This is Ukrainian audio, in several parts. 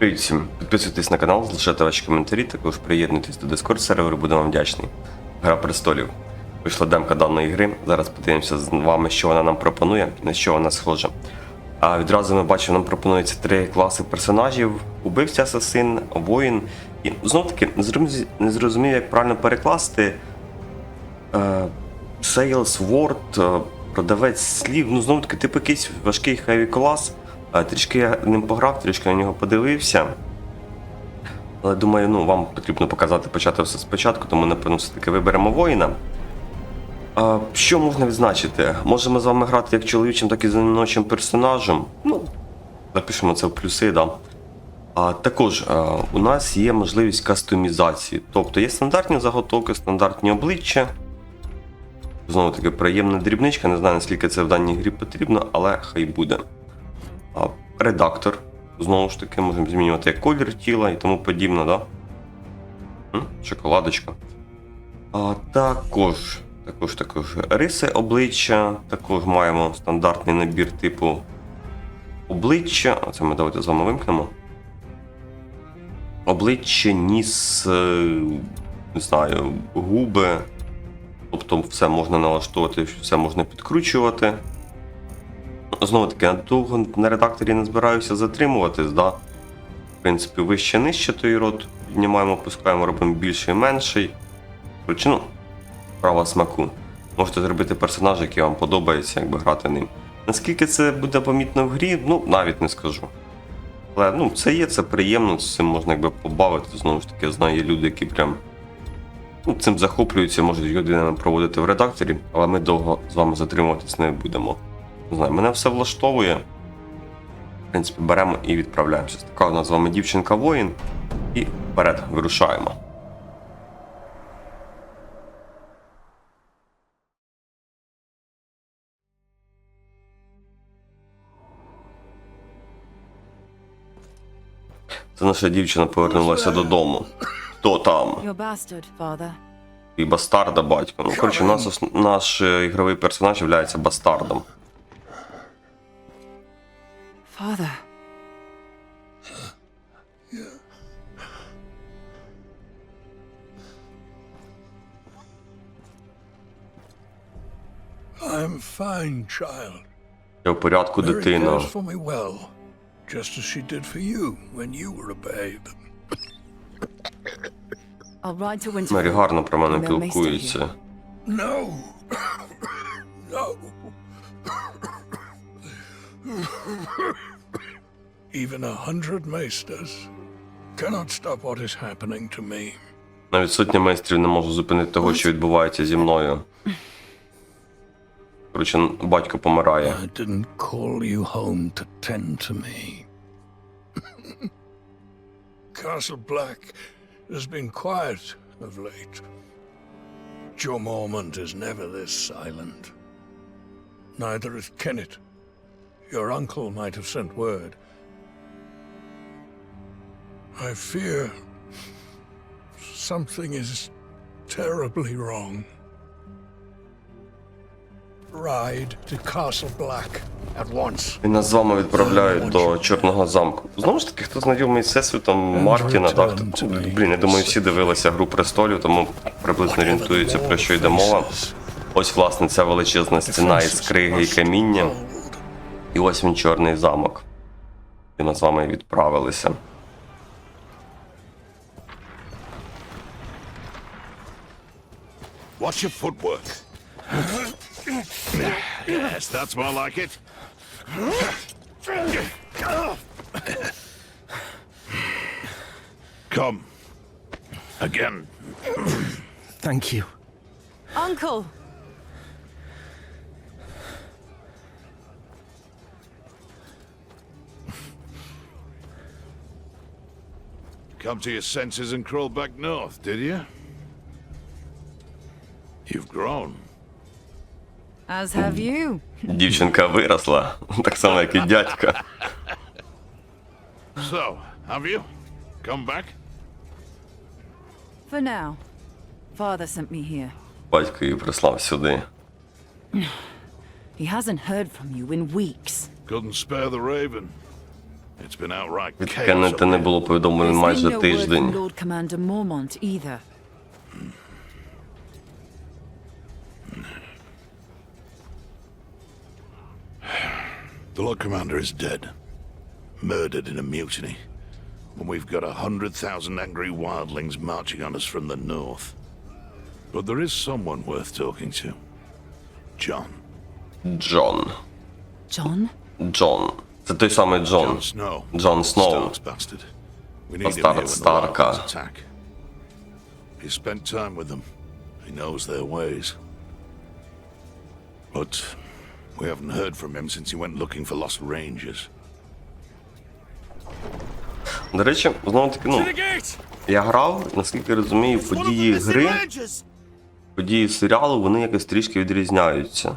Всім. Підписуйтесь на канал, залишайте ваші коментарі, також приєднуйтесь до Discord серверу, буду вам вдячний. Гра престолів. Вийшла демка даної гри. Зараз подивимося з вами, що вона нам пропонує, на що вона схожа. А відразу ми бачимо, нам пропонується три класи персонажів: убивця, асасин, воїн. І знов таки не зрозумів- як правильно перекласти. Sales Word, е, продавець слів. Ну, знову таки, типу якийсь важкий хеві клас. Трішки я ним пограв, трішки на нього подивився. Але думаю, ну, вам потрібно показати почати все спочатку, тому напевно все-таки виберемо воїна. А, що можна відзначити? Можемо з вами грати як чоловічим, так і жіночим персонажем. Ну, запишемо це в плюси, да. А також а, у нас є можливість кастомізації. Тобто є стандартні заготовки, стандартні обличчя. Знову таки, приємна дрібничка, не знаю наскільки це в даній грі потрібно, але хай буде. Редактор. Знову ж таки, можемо змінювати колір тіла і тому подібне, да? Шоколадочка. А, також, також, також риси обличчя. Також маємо стандартний набір типу обличчя. А це ми давайте з вами вимкнемо. Обличчя, ніс, е, не знаю, губи. Тобто все можна налаштовувати, все можна підкручувати. Знову таки, я довго на редакторі не збираюся затримуватись, да? В принципі, вище нижче той рот піднімаємо, опускаємо, робимо більший менший. Коротше, ну, права смаку. Можете зробити персонаж, який вам подобається, якби грати ним. Наскільки це буде помітно в грі, ну навіть не скажу. Але ну, це є, це приємно, з цим можна якби побавити. Знову ж таки, я знаю, є люди, які прям ну, цим захоплюються, можуть годинами проводити в редакторі, але ми довго з вами затримуватись не будемо. Не знаю, мене все влаштовує. В принципі, беремо і відправляємося. Така у нас з вами дівчинка воїн. І вперед вирушаємо. Це наша дівчина повернулася додому. Хто там? І бастарда батько. Ну, коротше, ос- наш е, ігровий персонаж є бастардом. Father. I'm fine, child. Я в порядку, дитино. for me well, just as she did for you when you were a babe. I'll ride to Winterfell. Мері гарно про мене пілкується. No! no! Even a hundred maesters cannot stop what is happening to me. Навіть сотня майстрів не може зупинити того, що відбувається зі мною. Коротше, батько помирає. I didn't call you home to tend to me. Castle Black has been quiet of late. Joe Mormont is never this silent. Neither is Kenneth. Your uncle might have sent word. I fear something is terribly wrong. Ride to Castle Black at once. І нас з вами відправляють до Чорного замку. Знову ж таки, хто знайомий з всесвітом Мартіна, так? Блін, я думаю, всі дивилися Гру престолів, тому приблизно орієнтуються, про що йде мова. Ось, власне, ця величезна стіна із криги і каміння. І ось він чорний замок. І ми з вами відправилися. Watch your footwork. yes, that's more like it. Come. Again. Thank you. Uncle! Come to your senses and crawl back north, did you? You've grown. As have you. Дівчинка виросла, так само, як і дядька. So, have you? Come back? For now. Father sent me here. Батько її прислав сюди. He hasn't heard from you in weeks. Couldn't spare the raven. It's been outright Від chaos. Кеннета up не here. було повідомлень There's been майже no word from тиждень. Lord Commander Mormont either. The Lord Commander is dead. Murdered in a mutiny. And we've got a hundred thousand angry wildlings marching on us from the north. But there is someone worth talking to. John. John. John? John. To tej samej John. John Snow. John Snow. Bastard. We need to him Starka. The attack. He spent time with them. He knows their ways. But we haven't heard from him since he went looking for lost rangers. До речі, знову таки, ну, я грав, наскільки розумію, події гри, події серіалу, вони якось трішки відрізняються.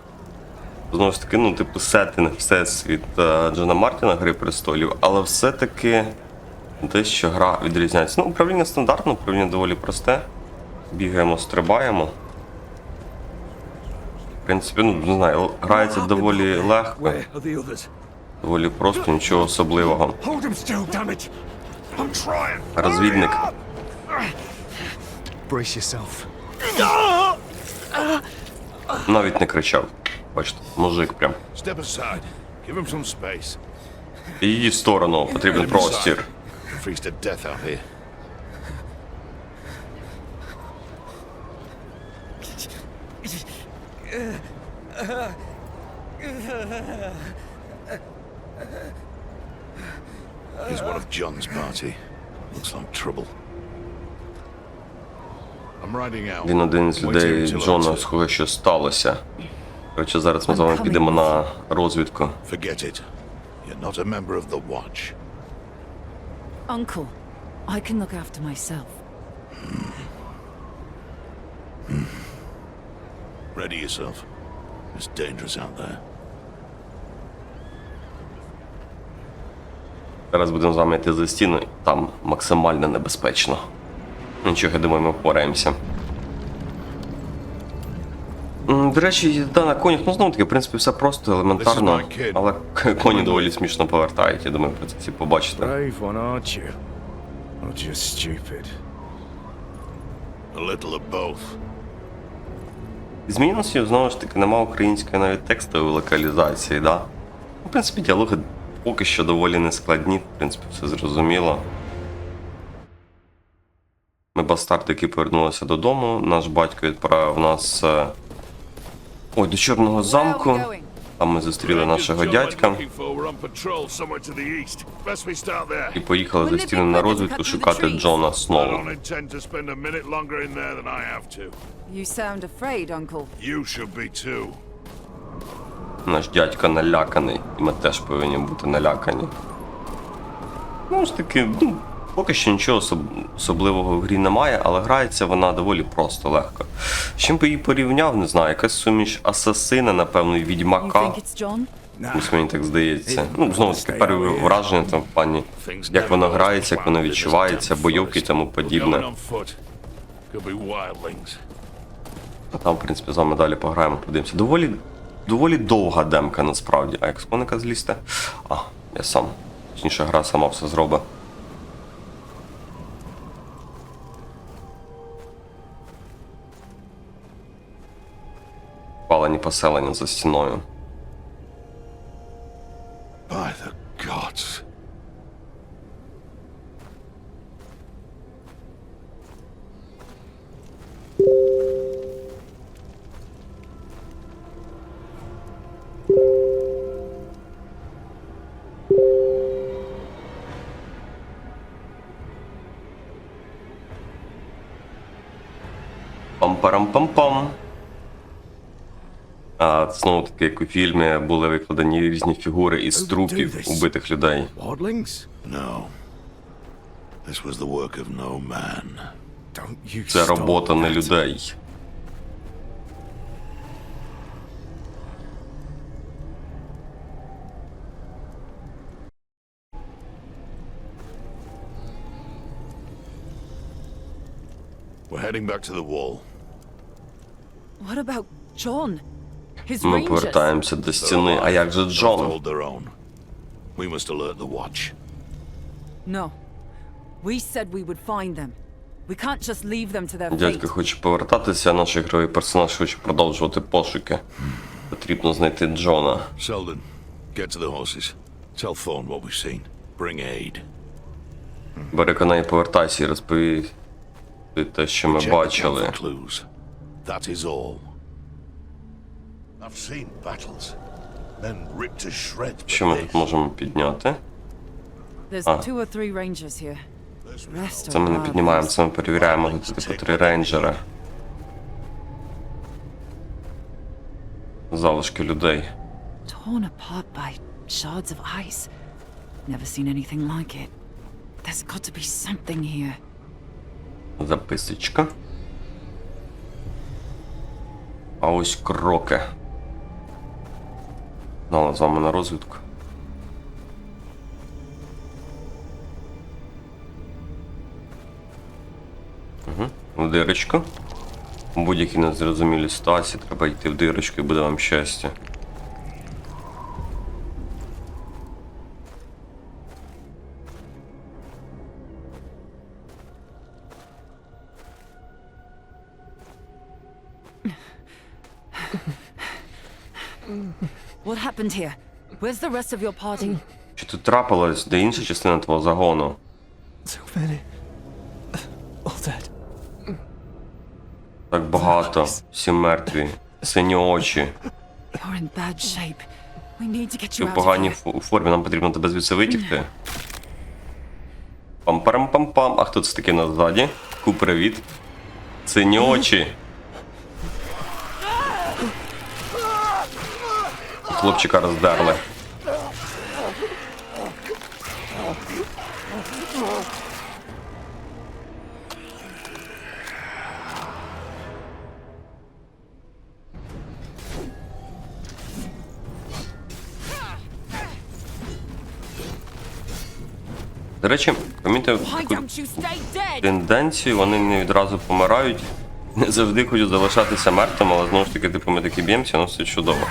Знову ж таки, ну, типу, сеттинг, всесвіт е, Джона Мартіна Гри престолів, але все-таки дещо гра відрізняється. Ну, управління стандартне, управління доволі просте. Бігаємо, стрибаємо. В принципі, ну, не знаю, грається доволі легко, доволі просто, нічого особливого. Розвідник. Навіть не кричав. Бачите, мужик прям. Її сторону потрібен простір. Freeze to death out here. He's one of John's party. Looks like trouble. I'm riding out. Він один з людей Джона, I'm схоже, що сталося. Коротше, зараз ми з вами підемо на розвідку. Forget it. You're not a member of the Watch. Uncle, I can look after myself. Ready yourself. It's dangerous out there. Зараз будемо з вами йти за стіну, там максимально небезпечно. Нічого, я думаю, ми впораємося. До речі, їзда на конях, ну знову таки, в принципі, все просто, елементарно, але коні доволі смішно повертають, я думаю, про це всі побачите. A little of both. З мінусів, знову ж таки, нема української навіть текстової локалізації, да? В принципі, діалоги поки що доволі нескладні, в принципі, все зрозуміло. Ми бастардики повернулися додому. Наш батько відправив нас. е, Ой, до Чорного замку. Там ми зустріли нашого дядька. І поїхали за стіну на розвідку шукати Джона Сноу. Наш дядько наляканий, і ми теж повинні бути налякані. Ну ж таки, ну, поки що нічого особливого в грі немає, але грається вона доволі просто легко. З чим би її порівняв, не знаю, якась суміш асасина, напевно, і відьмака. Ось мені так здається. Ну, знову таки, перше враження там в плані, як воно грається, як воно відчувається, бойовки і тому подібне. А там, в принципі, з вами далі пограємо, подивимося. Доволі, доволі довга демка насправді. А як з коника злізти? А, я сам. Точніше, гра сама все зробить. Палені поселення за стіною. By the gods. Пам-парам-пам-пам. Таки, як у фільмі були викладені різні фігури із трупів убитих людей. Waddlings? No. This was the work of no man. Don't you Це stop робота не людей. We're heading back to the wall. What about John? Ми повертаємося до стіни. А як же Джон? We must alert the watch. No. We said we would find them. We can't just leave them to their Дядько fate. хоче повертатися, а наш ігровий персонаж хоче продовжувати пошуки. Потрібно знайти Джона. Selden, get to the horses. Tell Thorn what we've seen. Bring aid. І повертайся і розповій те, що ми бачили. That is all. Що ми тут можемо підняти? There's Ah. two or three rangers here. Rest Це ми не піднімаємо, це ми перевіряємо. Тут типу три рейнджера. Залишки людей. torn apart by shards of ice. Never seen anything like it. There's got to be something here. Записочка. А ось кроки. Ну, з вами на розвідку. Угу. В дирочку. У будь-якій незрозумілій ситуації треба йти в дирочку і буде вам щастя. Where's the rest of your party? Чи тут трапилось, де інша частина твого загону? So many. All dead. Так багато, всі мертві, сині очі. You're in bad shape. We need to get Ти you в out of поганій here. формі, нам потрібно тебе звідси витягти. Пам-парам-пам-пам. А хто це таке назаді? Ку, привіт. Сині очі. Хлопчика роздерли. До речі, помітив тенденцію, вони не відразу помирають. Не завжди хочуть залишатися мертвим, але знову ж таки, типу, ми такі б'ємося, воно все чудово.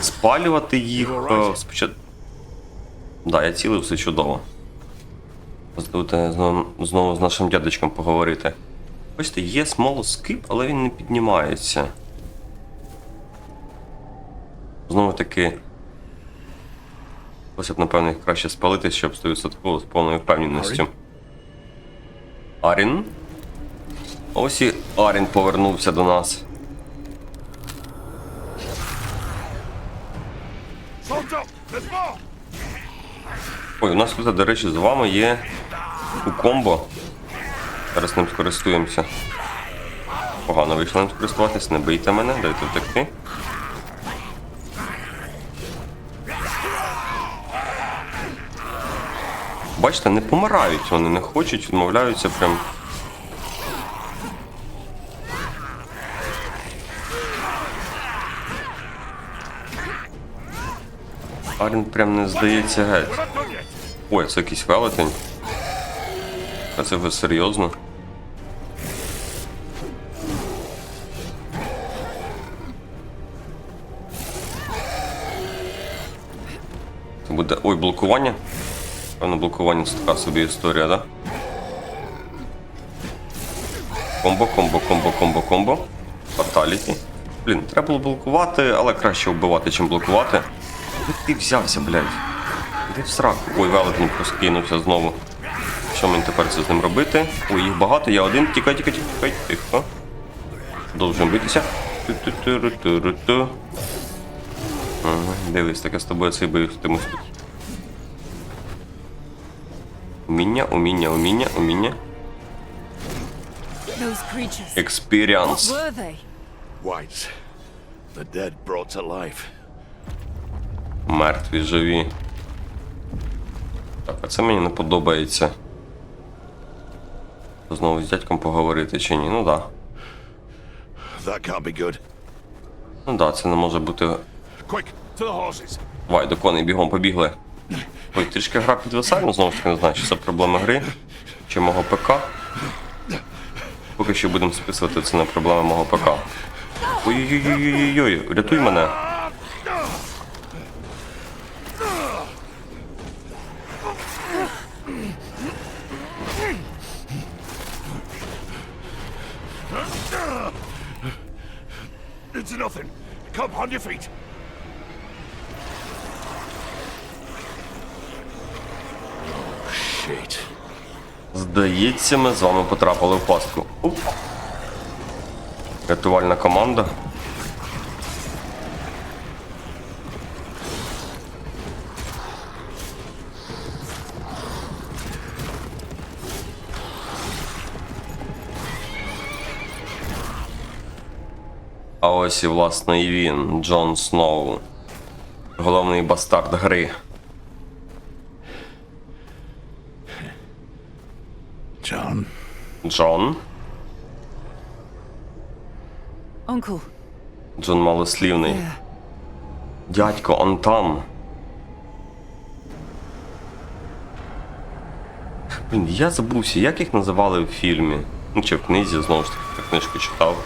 Спалювати їх е, спочатку. Да, я цілий, все чудово. Здути знову, знову з нашим дядечком поговорити. Бачите, є смолоскип, але він не піднімається. Знову таки. Ось б, напевно, їх краще спалити, щоб 100% з повною впевненістю. Арін? Ось і Арін повернувся до нас. Ой, у нас тут, до речі, з вами є у комбо. Зараз ним скористуємося. Погано вийшло ним скористуватись, не бийте мене, дайте втекти. Бачите, не помирають, вони не хочуть, відмовляються прям. Арін прям не здається геть. Ой, це якийсь велетень. А це ви серйозно? Це буде. Ой, блокування. Певно, блокування це така собі історія, да? Комбо, комбо, комбо, комбо, комбо. Фаталіті. Блін, треба було блокувати, але краще вбивати, чим блокувати. Ти взявся, блядь? Де в сраку? Ой, велетень проскинувся знову. Що мені тепер це з ним робити? Ой, їх багато, я один. Тікай, тікай, тікай, тихо. Продовжуємо битися. Ту-ту-ту-ру-ту-ру-ту. Ага, дивись, так я з тобою цей битимусь тут. Уміння, уміння, уміння, уміння. Experience. Were they? Whites. The dead brought to life. Мертві, живі. Так, а це мені не подобається. Знову з дядьком поговорити чи ні? Ну да. That good. Ну да, це не може бути. Давай, до коней бігом побігли. Ой, трішки гра підвисає, ну знову ж таки не знаю, чи це проблема гри, чи мого ПК. Поки що будемо списувати це на проблеми мого ПК. Ой-ой-ой-ой-ой, рятуй мене. to nothing. Come, on your feet. Здається, ми з вами потрапили в пастку. Рятувальна команда. А ось і власне і він, Джон Сноу. Головний бастард гри. John, Джон. Uncle, Джон малослівний. there. Дядько, он там. Блін, я забувся, як їх називали в фільмі. Ну, чи в книзі, знову ж таки, книжку читав.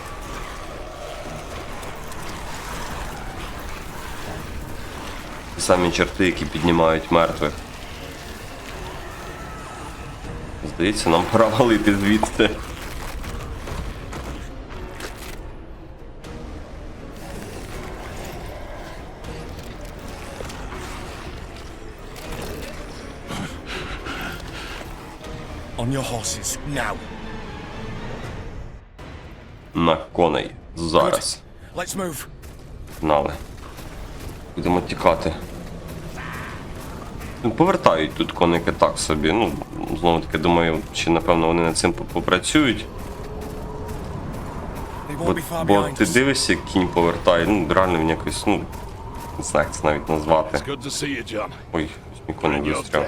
Самі черти, які піднімають мертвих. Здається, нам пора валити звідси. On your horses, now. На коней. Зараз. Let's move. Знали. Будемо тікати. Ну, Повертають тут коники так собі. Ну, Знову таки думаю, чи напевно вони над цим попрацюють. Бо, бо ти дивишся, як кінь повертає, ну реально він якось, ну. Не знаю, як це навіть назвати. Ой, мій коней вистряв.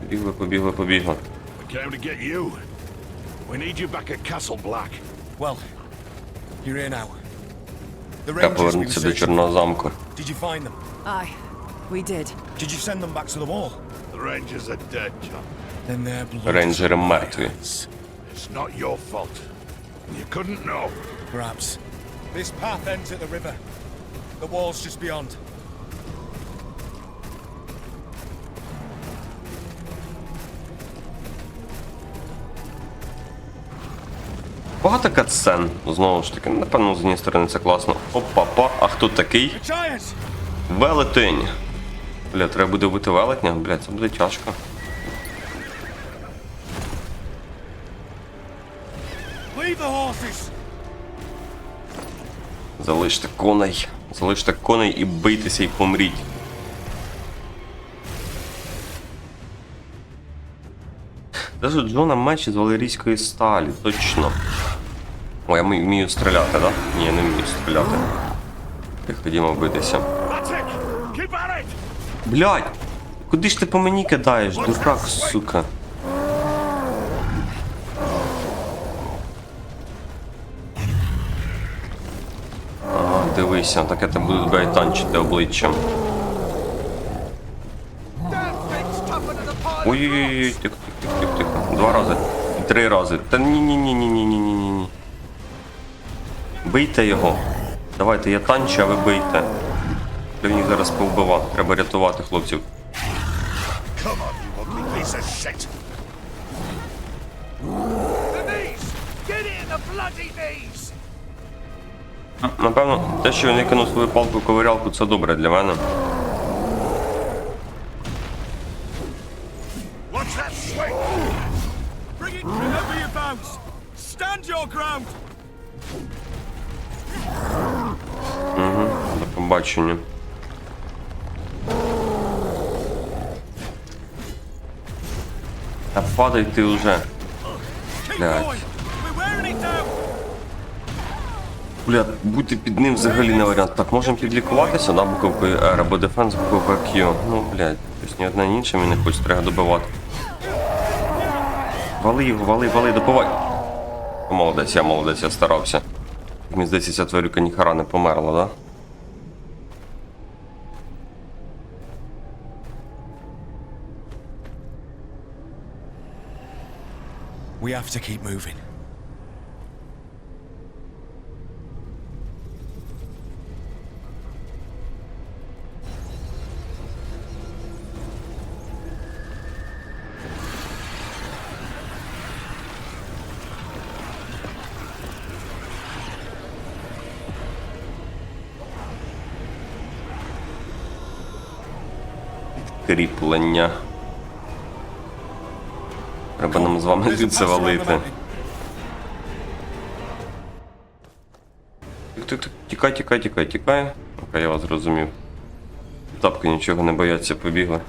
Побігли, побігли, побігли. We came to get you. We need you back at Castle Black. Well, you're here now. The Треба rangers we were повернутися до searching Чорного for. замку. Did you find them? Aye, we did. Did you send them back to the wall? The Rangers are dead, John. Then their blood. is Рейнджери on my мертві. hands. It's not your fault. You couldn't know. Perhaps. This path ends at the river. The wall's just beyond. Багато катсцен. Знову ж таки, напевно, з однієї сторони це класно. Опа-па, а хто такий? Велетень. Бля, треба буде вбити велетня. Бля, це буде тяжко. Залиште коней. Залиште коней і бийтеся і помріть. Даже Джона меч із валерійської сталі, точно. О, я вмію- стріляти? Да? Ні, не вмію стріляти. Так, ходімо битися. Блядь! Куди ж ти по мені кидаєш, дурак, сука? Ага, дивися, так я тебе буду тебе танчити обличчям. Ой-ой-ой, тихо, тихо, тихо, тихо. Два рази. Три рази. Та ні Бийте його. Давайте, я танчу, а ви бийте. Він їх зараз повбивав. Треба рятувати хлопців. Напевно, те, що він викинув свою палку ковирялку, це добре для мене. Stand your ground! Побачення. Та падай ти вже. Блядь. бути під ним взагалі не варіант. Так, можемо підлікуватися, да, буковкою R або Defense, буковкою Q. Ну, блядь, тобто ні одна ні інша мені не хоче, треба добивати. Вали його, вали, вали, добивай. Молодець, я молодець, я старався. Мені здається, ця тварюка ніхара не померла, да? We have to keep moving. Kriplenia Треба нам з вами звідси валити. Тікай, тікай, тікай, тікай. Окей, я вас зрозумів. Тапки нічого не бояться, побігли.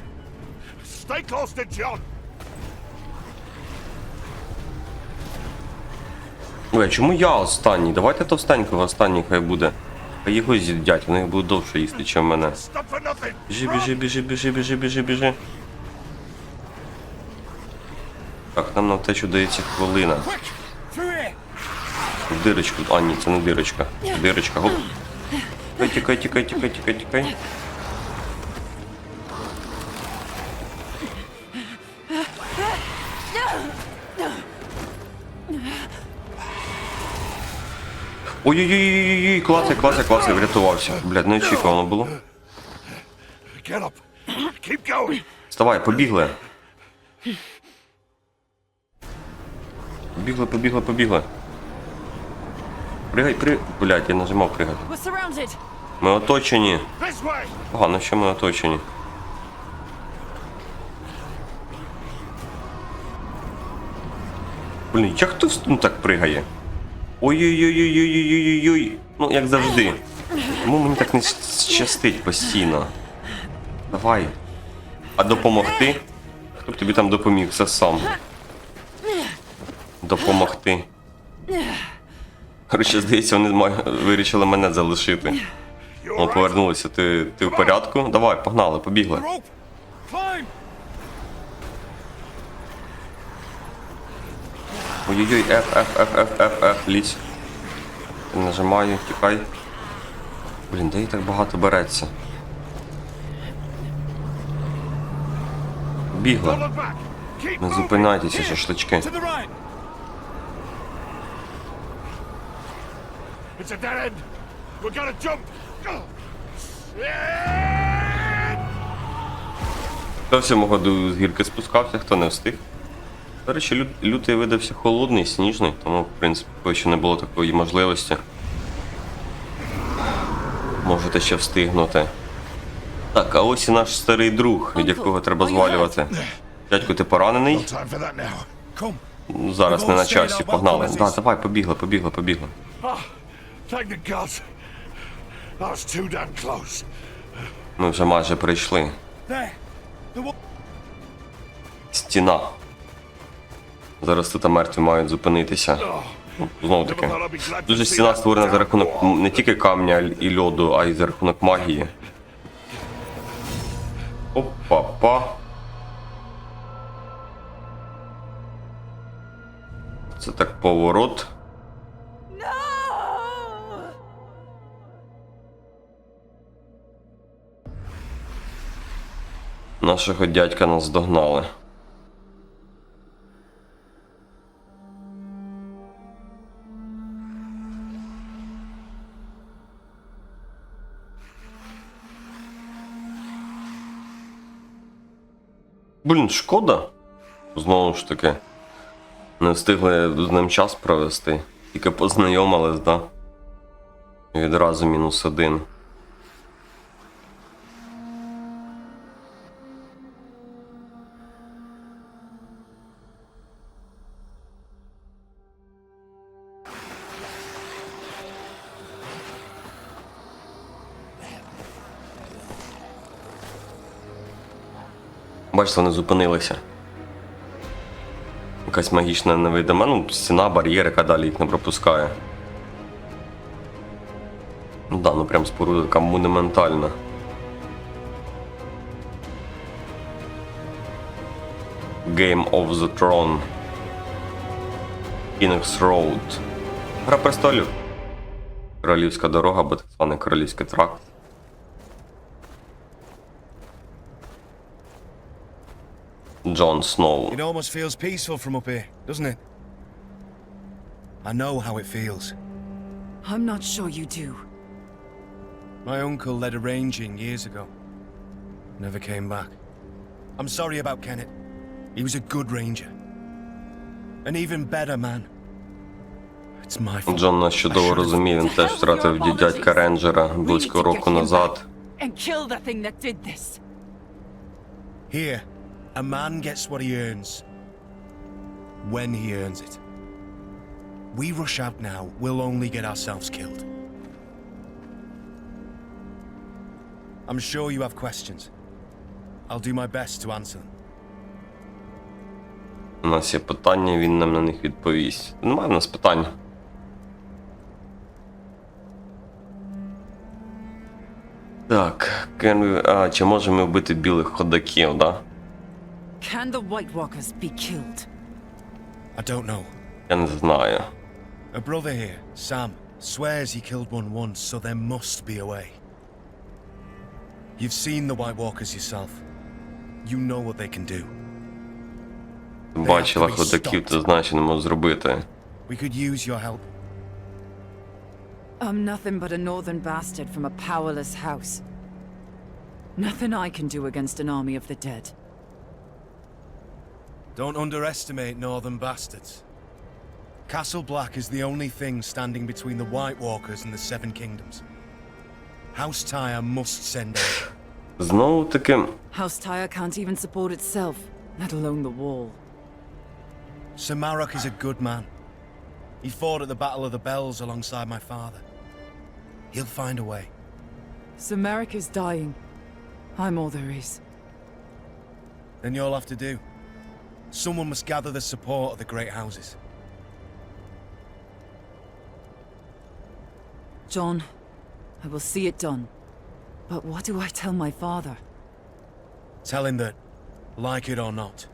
Ой, а чому я останній? Давайте товстенького останній хай буде. А його з'їдять, вони будуть довше їсти, ніж мене. Біжи, біжи, біжи, біжи, біжи, біжи, біжи. Так, нам на втечу дається хвилина. Дирочку. А, ні, це не дирочка. Дирочка, гоп. Тікай, тікай, тікай, тікай, тікай, тікай. Ой-ой-ой, класи, класи, класи, врятувався. Блядь, неочікувано було. Up. Keep going. Вставай, побігли. Побігли, побігли, побігли. Пригай, при... Блядь, я нажимав пригати. Ми оточені. Погано, що ми оточені. Блін, як хто ну, так пригає? Ой-ой-ой-ой-ой-ой-ой-ой. Ну, як завжди. Чому мені так не щастить постійно? Давай. А допомогти? Хто б тобі там допоміг? Це сам. Допомогти. Коротше, здається, вони вирішили мене залишити. О, повернулися. Ти, ти в порядку? Давай, погнали, побігли. Ой-ой-ой, F, F, F, F, F, F, лізь. Нажимаю, тікай. Блін, де їй так багато береться? Бігла. Не зупинайтеся, шашлички. To the right! It's a dead end. We gotta jump. Yeah! Хто всього з гірки спускався, хто не встиг. До речі, лют, лютий видався холодний, сніжний, тому, в принципі, що не було такої можливості. Можете ще встигнути. Так, а ось і наш старий друг, від якого треба звалювати. Дядько, ти поранений? Зараз не на часі, погнали. Да, давай, побігли, побігли, побігли. Oh, thank the gods. I was too damn close. Ми вже майже прийшли. Стіна. Зараз тут мертві мають зупинитися. Ну, Знову таки. Дуже стіна створена за рахунок не тільки камня і льоду, а й за рахунок магії. Опа-па. Це так поворот. Нашого дядька нас догнали. Блін, шкода. Знову ж таки. Не встигли з ним час провести. Тільки познайомились, да? Відразу мінус один. Бачите, вони зупинилися. Якась магічна невидима, ну, стіна, бар'єр, яка далі їх не пропускає. Ну да, ну прям споруда така монументальна. Game of the Throne. Phoenix Road. Гра престолів. Королівська дорога, або так званий королівський тракт. Джон Сноу. It almost feels peaceful from up here, doesn't it? I know how it feels. I'm not sure you do. My uncle led a ranging years ago. Never came back. I'm sorry about Kenneth. He was a good ranger. An even better man. It's my fault. Джон нас чудово розуміє, він теж втратив ді- дядька рейнджера We need близько to року get him назад. back And kill the thing that did this. Here, a man gets what he earns. When he earns it. We rush out now, we'll only get ourselves killed. I'm sure you have questions. I'll do my best to answer them. У нас є питання, він нам на них відповість. Немає в нас питань. Так, can we... а, чи можемо ми вбити білих ходаків, да? Can the White Walkers be killed? I don't know. Я не знаю. A brother here, Sam, swears he killed one once, so there must be a way. You've seen the White Walkers yourself. You know what they can do. Ти бачила ходаків, ти знаєш, що не можеш зробити. We could use your help. I'm nothing but a northern bastard from a powerless house. Nothing I can do against an army of the dead. Don't underestimate northern bastards. Castle Black is the only thing standing between the White Walkers and the Seven Kingdoms. House Tyre must send aid. Знову таки, House Tyre can't even support itself, let alone the wall. Sir Marok is a good man. He fought at the Battle of the Bells alongside my father. He'll find a way. So Merrick is dying. I'm all there is. Then you'll have to do. Someone must gather the support of the great houses. John, I will see it done. But what do I tell my father? Tell him that, like it or not,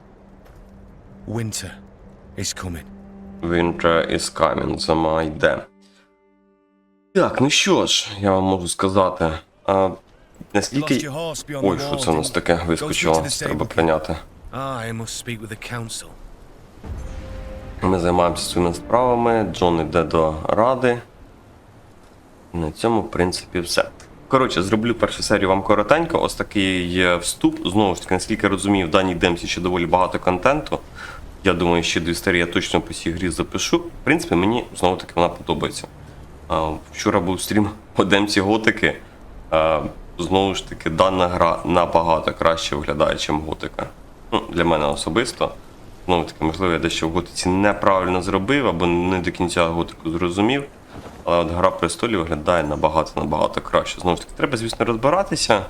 winter is coming. Winter is coming, зима йде. Так, ну що ж, я вам можу сказати. А, наскільки. Ой, що це у нас таке вискочило? Треба прийняти. I must speak with the council. Ми займаємося своїми справами. Джон йде до ради. На цьому, в принципі, все. Коротше, зроблю першу серію вам коротенько. Ось такий вступ. Знову ж таки, наскільки розумію, в даній демці ще доволі багато контенту. Я думаю, ще дві серії я точно по цій грі запишу. В принципі, мені знову таки вона подобається. Вчора був стрім по демці готики. Знову ж таки, дана гра набагато краще виглядає, ніж готика. Ну, для мене особисто. Знову таки, можливо, я дещо в готиці неправильно зробив або не до кінця готику зрозумів. Але от гра престолів виглядає набагато-набагато краще. Знову ж таки, треба, звісно, розбиратися.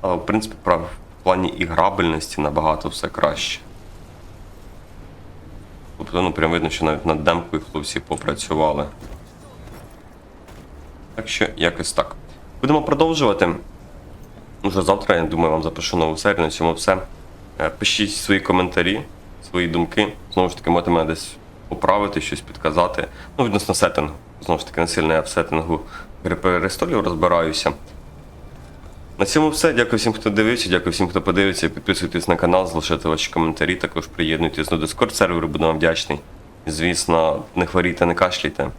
Але, в принципі, прав- в плані іграбельності набагато все краще. Тобто, ну, прям видно, що навіть над демкою хлопці попрацювали. Так що, якось так. Будемо продовжувати. Уже завтра, я думаю, вам запишу нову серію. На цьому все. Е, Пишіть свої коментарі, свої думки. Знову ж таки, можете мене десь поправити, щось підказати. Ну, відносно сеттингу. Знову ж таки, не сильно я в сеттингу Гри престолів розбираюся. На цьому все. Дякую всім, хто дивився, дякую всім, хто подивиться. Підписуйтесь на канал, залишайте ваші коментарі, також приєднуйтесь до Discord серверу, буду вам вдячний. І, звісно, не хворійте, не кашляйте.